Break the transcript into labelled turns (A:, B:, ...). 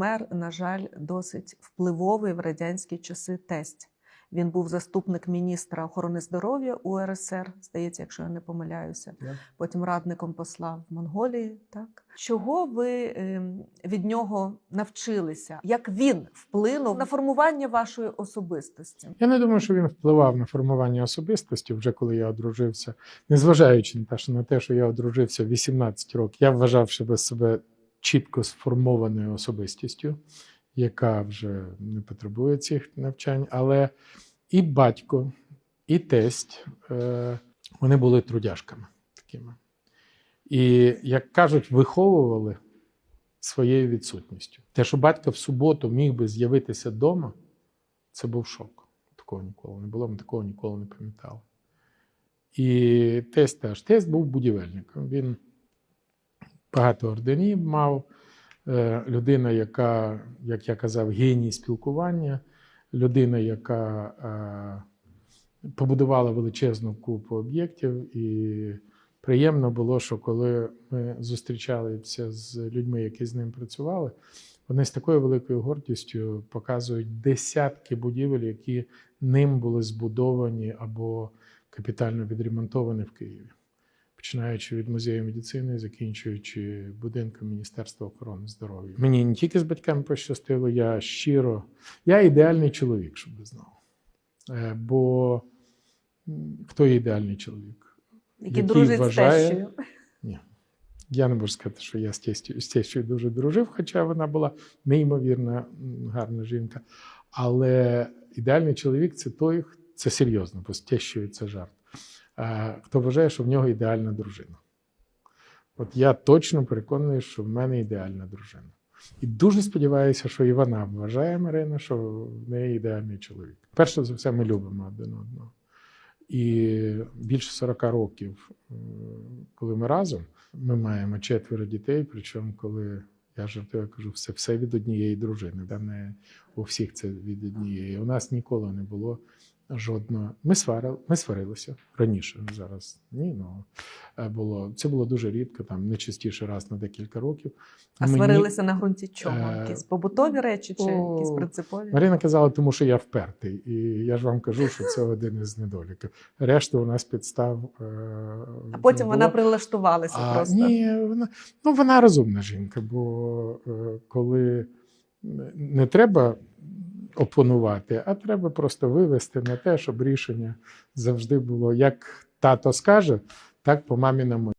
A: помер, на жаль, досить впливовий в радянські часи тесть. Він був заступник міністра охорони здоров'я УРСР, здається, якщо я не помиляюся.
B: Так.
A: Потім радником посла в Монголії. Так чого ви ем, від нього навчилися? Як він вплинув на формування вашої особистості?
B: Я не думаю, що він впливав на формування особистості, вже коли я одружився, незважаючи на те, що на те, що я одружився в 18 років, я вважав себе себе чітко сформованою особистістю, яка вже не потребує цих навчань. Але і батько, і тесть е, вони були трудяшками такими. І, як кажуть, виховували своєю відсутністю. Те, що батько в суботу міг би з'явитися вдома, це був шок. Такого ніколи не було, ми такого ніколи не пам'ятали. І тесть теж. Тесть був будівельником. Він багато орденів мав. Е, Людина, яка, як я казав, геній спілкування, людина, яка е, побудувала величезну купу об'єктів. І приємно було, що коли ми зустрічалися з людьми, які з ним працювали, вони з такою великою гордістю показують десятки будівель, які ним були збудовані або капітально відремонтовані в Києві, починаючи від музею медицини, закінчуючи будинком Міністерства охорони здоров'я. Мені не тільки з батьками пощастило, я щиро, я ідеальний чоловік, щоб ви знали. Е, Бо хто є ідеальний чоловік?
A: Який,
B: Який
A: дружить
B: вважає-
A: з тещею?
B: Я не можу сказати, що я з тестю, з тещою дуже дружив, хоча вона була неймовірно гарна жінка. Але ідеальний чоловік це той, це серйозно, бо з тещою це жарт. А, хто вважає, що в нього ідеальна дружина. От я точно переконаний, що в мене ідеальна дружина. І дуже сподіваюся, що і вона вважає Марина, що в неї ідеальний чоловік. Перше за все, ми любимо один одного. І більше 40 років, е, коли ми разом, ми маємо четверо дітей. Причому, коли я жартую, я кажу, все, все від однієї дружини. Да? Не у всіх це від однієї. У нас ніколи не було жодного. Ми сварили, ми сварилися раніше. Зараз ні, ну е, було це було дуже рідко, там не частіше раз на декілька років.
A: А
B: Мені-
A: сварилися на ґрунті чого?
B: Е,
A: Якісь побутові речі чи
B: о,
A: якісь принципові?
B: Марина казала, тому що я впертий, і я ж вам кажу, що це один із недоліків. Решта у нас підстав. е,
A: А потім вона прилаштувалася
B: А,
A: просто.
B: Ні, вона, ну, вона розумна жінка, бо е, коли не треба опонувати, а треба просто вивести на те, щоб рішення завжди було як тато скаже, так по маміному.